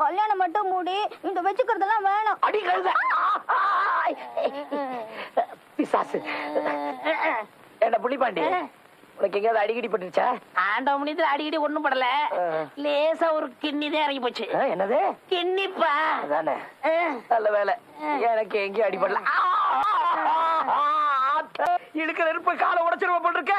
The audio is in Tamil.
கல்யாணம் மட்டும் மூடி இந்த வச்சுக்கிறதெல்லாம் வேணும். அடி கழுத. பிசாசு. என்ன புள்ளிப்பாண்டி உனக்கு எங்கேயாவது அடிக்கடி பட்டுருச்சா? ஆண்டவ முடியல அடிக்கடி ஒண்ணும் படல. லேசா ஒரு கிண்ணி தான் இறங்கி போச்சு. என்னது? கிண்ணிப்பா. அதானே. நல்ல வேலை. எனக்கு எங்கேயும் அடிபடல இழுக்கிற நெருப்பு காலை உடைச்சிருவ போட்டிருக்க